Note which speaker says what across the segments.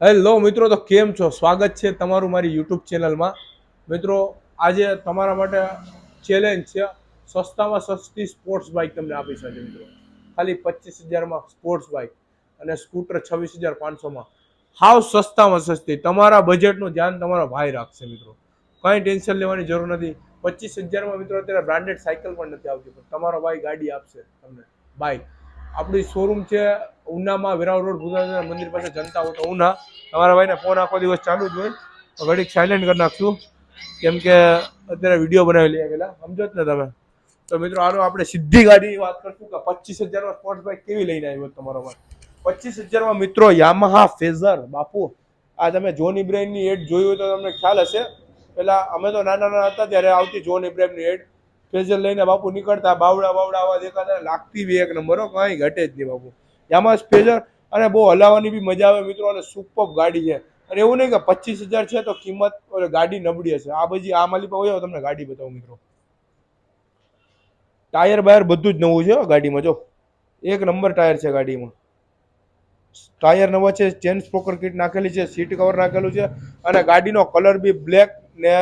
Speaker 1: Hello મિત્રો, તો કેમ છો? સ્વાગત છે તમારું મારી યુટ્યુબ ચેનલમાં. મિત્રો, આજે તમારા માટે ચેલેન્જ છે સસ્તામાં સસ્તી સ્પોર્ટ્સ બાઇક તમને આપી શકે મિત્રો. ખાલી પચીસ હજારમાં સ્પોર્ટ્સ બાઇક અને સ્કૂટર છવ્વીસ હજાર પાંચસોમાં. હાવ સસ્તામાં સસ્તી. તમારા બજેટનું ધ્યાન તમારો ભાઈ રાખશે મિત્રો. કંઈ ટેન્શન લેવાની જરૂર નથી. પચીસ હજારમાં મિત્રો, અત્યારે બ્રાન્ડેડ સાયકલ પણ નથી આવતી, પણ તમારો ભાઈ ગાડી આપશે તમને. બાઇક આપણી શોરૂમ છે, ઉનામાં વેરાવ રોડ ભૂદાના મંદિર પાસે જનતા તો ઉના. તમારા ભાઈને ફોન આખો દિવસ ચાલુ જ હોય. ઘડીક સાયલેન્ટ કરી નાખશું. કેમ કે અત્યારે વીડિયો બનાવી લઈએ પેલા સમજો જ ને તમે. તો મિત્રો, આનો આપણે સીધી ગાડીની વાત કરશું કે પચીસ હજારમાં સ્પોર્ટ્સ બાઇક કેવી લઈને આવ્યો તમારો ભાઈ? પચીસ હજારમાં મિત્રો યામાહા ફેઝર બાપુ. આ તમે જોન ઇબ્રાહિમની એડ જોયું હોય તો તમને ખ્યાલ હશે. પેલા અમે તો નાના નાના હતા, ત્યારે આવતી જોન ઇબ્રાહિમની એડ ફેઝર લઈને બાપુ નીકળતા, બાવડા બાવડા આવા દેખાતા, લાગતી બી એક નંબર કાંઈ ઘટે જ નહીં બાપુ. યામાં ફેઝર અને બહુ હલાવવાની બી મજા આવે મિત્રો, અને સુપર ગાડી છે. અને એવું નહીં કે પચીસ હજાર છે તો કિંમત ગાડી નબળી હશે. આ બધી, આ માલી પર હોય તમને ગાડી બતાવું મિત્રો. ટાયર બાયર બધું જ નવું છે ગાડીમાં, જો. એક નંબર ટાયર છે ગાડીમાં. ટાયર નવા છે, ચેન સ્પોકર કિટ નાખેલી છે, સીટ કવર નાખેલું છે, અને ગાડીનો કલર બી બ્લેક ને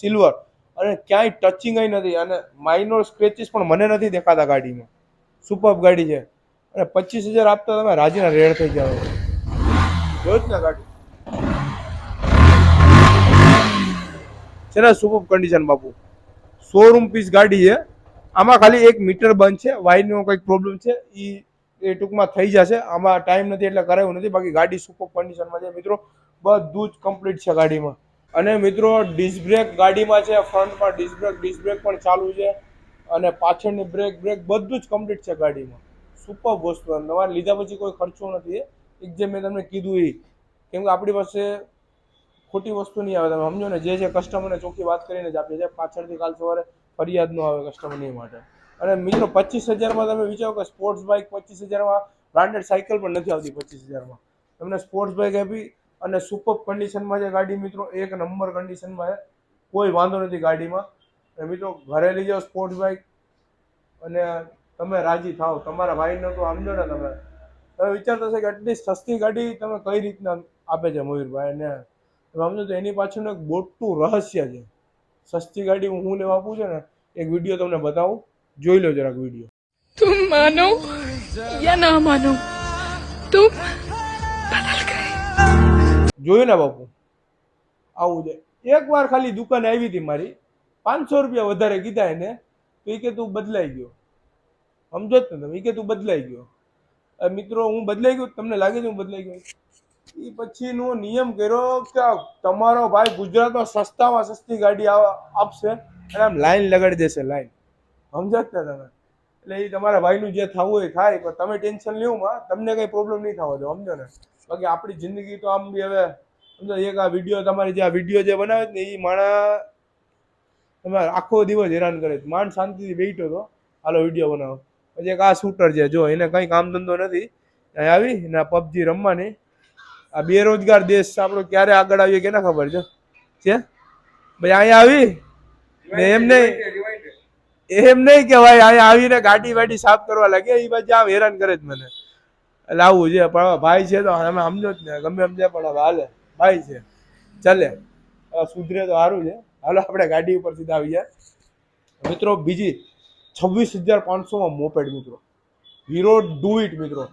Speaker 1: સિલ્વર. અને ક્યાંય ટચિંગ નથી. અને માઇનોર સ્ક્રેચીસ પણ મને નથી દેખાતા ગાડીમાં. સુપર ગાડી છે. અને પચીસ હજાર આપતા તમે રાજીના રેડ થઈ જાઓ જોયું જ ને ગાડી. છે ને સુપર કન્ડિશન બાપુ. શોરૂમ પીસ ગાડી છે. આમાં ખાલી એક મીટર બંધ છે. વાયરનો કંઈક પ્રોબ્લેમ છે. એ એ ટૂંકમાં થઈ જશે. આમાં ટાઈમ નથી એટલે કરાયું નથી. બાકી ગાડી સુપર કન્ડિશનમાં છે. મિત્રો, બધું જ કમ્પ્લીટ છે ગાડીમાં. અને મિત્રો ડિસ્ક બ્રેક ગાડીમાં છે, ફ્રન્ટમાં ડિસ્ક બ્રેક ડિસ્ક બ્રેક પણ ચાલુ છે અને પાછળની બ્રેક બ્રેક બધું જ કમ્પ્લીટ છે ગાડીમાં. સુપર વસ્તુ. તમારે લીધા પછી કોઈ ખર્ચો નથી એક જે મેં તમને કીધું એ. કેમ કે આપણી પાસે ખોટી વસ્તુ નહીં આવે. તમે સમજો ને, જે જે કસ્ટમરને ચોખ્ખી વાત કરીને જ આપીએ છીએ. પાછળથી કાલ સવારે ફરિયાદ ન આવે કસ્ટમરની માટે. અને મિત્રો, પચીસ હજારમાં તમે વિચારો કે સ્પોર્ટ્સ બાઇક પચીસ હજારમાં બ્રાન્ડેડ સાયકલ પણ નથી આવતી પચીસ હજારમાં. તમને સ્પોર્ટ્સ બાઇક આપી અને સુપર કન્ડિશનમાં છે ગાડી મિત્રો, એક નંબર કન્ડિશનમાં છે. કોઈ વાંધો નથી ગાડીમાં. અને મિત્રો, ઘરે લઈ જાઓ સ્પોર્ટ્સ બાઇક અને તમે રાજી થાઓ. તમારા ભાઈને તો આમજો ને તમે. તમે વિચારતા હશે કે આટલી સસ્તી ગાડી તમે કઈ રીતના આપે છે મયુરભાઈ? અને તમે સમજો તો એની પાછળનું એક મોટું રહસ્ય છે. સસ્તી ગાડી હું લેવા આપું છું ને, એક વીડિયો તમને બતાવું. જોઈ લો જરાક વીડિયો
Speaker 2: તું માનો યા ના માનો? તું
Speaker 1: જોયું ને બાપુ? આવું છે. એક વાર ખાલી દુકાને આવી હતી મારી. પાંચસો રૂપિયા વધારે કીધા એને. તો એ કે તું બદલાઈ ગયો. સમજો જ ને તમે? એ કે તું બદલાઈ ગયો. મિત્રો, હું બદલાઈ ગયો? તમને લાગે છે હું બદલાઈ ગયો? એ પછીનો નિયમ કર્યો કે તમારો ભાઈ ગુજરાતમાં સસ્તામાં સસ્તી ગાડી આપશે અને આમ લાઈન લગાડી દેશે, લાઈન. સમજો જ ને તમે? એટલે એ તમારા ભાઈનું જે થવું હોય થાય, પણ તમે ટેન્શન લેવું તમને કઈ પ્રોબ્લેમ નહીં થવા દો, સમજો ને? બાકી આપણી જિંદગી તો આમ બી હવે, સમજો, એક આ વીડિયો તમારી જે આ વીડિયો જે બનાવે ને એ માણા તમે આખો દિવસ હેરાન કરે માન શાંતિથી બેઠો હતો હાલો વીડિયો બનાવો. પછી એક આ શૂટર છે, જો, એને કંઈ કામ ધંધો નથી. અહીં આવી ને આ પબજી રમવાની. આ બેરોજગાર દેશ આપણો ક્યારે આગળ આવીએ કેને ખબર છે? ભાઈ અહીંયા આવી, ને એમ નહીં એમ નહીં કે ભાઈ અહીંયા આવીને ગાડી વાડી સાફ કરવા લાગે એ બાજુ આમ હેરાન કરે જ મને. એટલે આવું છે, પણ ભાઈ છે તો અમે સમજો જ ને, ગમે સમજે પણ હવે હાલે. ભાઈ છે. ચાલે. સુધરે તો સારું છે. હાલો, આપણે ગાડી ઉપર સીધા આવી જાય મિત્રો, બીજી છવ્વીસ હજાર પાંચસોમાં મોપેડ, મિત્રો. હીરો ડુ ઇટ મિત્રો.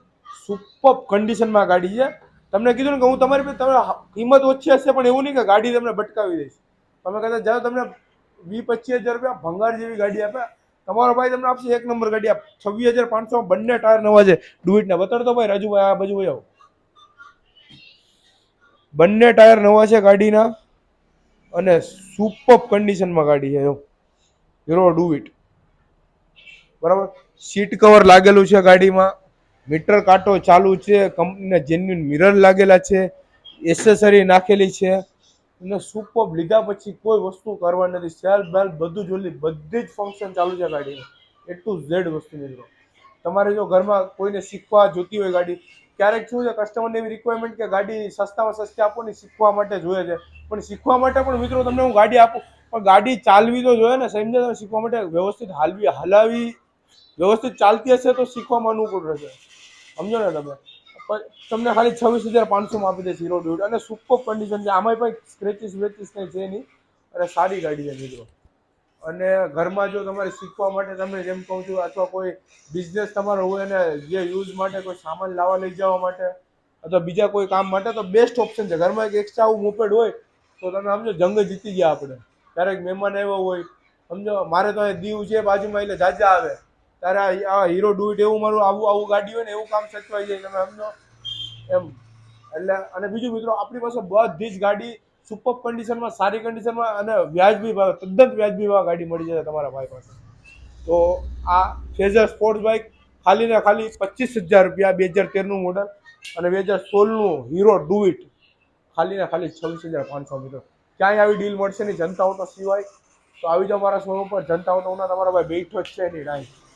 Speaker 1: સુપર કન્ડિશનમાં ગાડી છે. તમને કીધું ને કે હું તમારી પાસે તમે કિંમત ઓછી હશે, પણ એવું નહીં કે ગાડી તમને ભટકાવી દઈશ. તમે કદાચ જાઓ, તમને વીસ પચીસ હજાર રૂપિયા ભંગાર જેવી ગાડી આપે. તમારો ભાઈ તમને આપશે એક નંબર ગાડી આપ. છવ્વીસ હજાર પાંચસો બંને ટાયર નવા છે. ડુઈટના. બતાડતો ભાઈ, રાજુભાઈ, આ બાજુ આવો. બંને ટાયર નવા છે ગાડીના અને સુપર કન્ડિશનમાં ગાડી છે. એવું હીરો ડુ ઇટ બરાબર? સીટ કવર લાગેલું છે ગાડીમાં. મીટર કાંટો ચાલુ છે. કંપનીના જેન્યુન મિરર લાગેલા છે. એસેસરી નાખેલી છે. અને સુપર લીધા પછી કોઈ વસ્તુ કરવા નથી. સેલ બેલ બધું જ બધી જ ફંક્શન ચાલુ છે ગાડીને. એ ટુ ઝેડ વસ્તુ મિત્રો. તમારે જો ઘરમાં કોઈને શીખવા જોતી હોય ગાડી, ક્યારેક શું છે કસ્ટમરને એવી રિક્વાયરમેન્ટ કે ગાડી સસ્તામાં સસ્તી આપો ને શીખવા માટે જોઈએ છે. પણ શીખવા માટે પણ મિત્રો તમને હું ગાડી આપું, પણ ગાડી ચાલવી તો જોઈએ ને સમજે તમે, શીખવા માટે વ્યવસ્થિત હાલવી, હલાવી, વ્યવસ્થિત ચાલતી હશે તો શીખવામાં અનુકૂળ રહેશે. સમજો ને તમે? તમને ખાલી છવ્વીસ હજાર પાંચસોમાં આપી દે હીરો ડ્યુટ અને સુપર કન્ડિશન છે. આમાં પણ સ્ક્રેચીસ વેચીસ કંઈ છે નહીં. અને સારી ગાડી છે મિત્રો. અને ઘરમાં જો તમારે શીખવા માટે તમે જેમ કહું છું, અથવા કોઈ બિઝનેસ તમારો હોય અને જે યુઝ માટે કોઈ સામાન લાવવા લઈ જવા માટે, અથવા બીજા કોઈ કામ માટે, તો બેસ્ટ ઓપ્શન છે. ઘરમાં એક એક્સ્ટ્રા આવું મોપેડ હોય, તો તમે સમજો જંગ જીતી ગયા આપણે. ક્યારેક મહેમાન આવ્યો હોય, સમજો? મારે તો અહીં દીવ છે બાજુમાં, એટલે જાજા આવે. ત્યારે આ- હીરો હીરો ઇટ એવું મારું આવું આવું ગાડી હોય ને એવું કામ સચવાઈ જાય. તમે સમજો? એમ. એટલે, અને બીજું મિત્રો, આપણી પાસે બધી જ ગાડી સુપર કન્ડિશનમાં સારી કન્ડિશનમાં અને વ્યાજબી ભાવ તદ્દન વ્યાજબી ભાવ ગાડી મળી જશે તમારા ભાઈ પાસે. તો આ ફેઝર સ્પોર્ટ્સ બાઇક ખાલી ને ખાલી પચીસ હજાર રૂપિયા, બે હજાર તેરનું મોડલ અને બે હજાર સોળનું હીરો ડુઇટ ખાલી ને ખાલી છવ્વીસ હજાર પાંચસો મીટર ક્યાંય આવી ડીલ મળશે નહીં. જનતા ઓટો સિવાય. તો આવી જાઓ મારા શોરૂમ પર. જનતા ઓટોના તમારા ભાઈ બેઠો જ છે નહીં ટાઈમ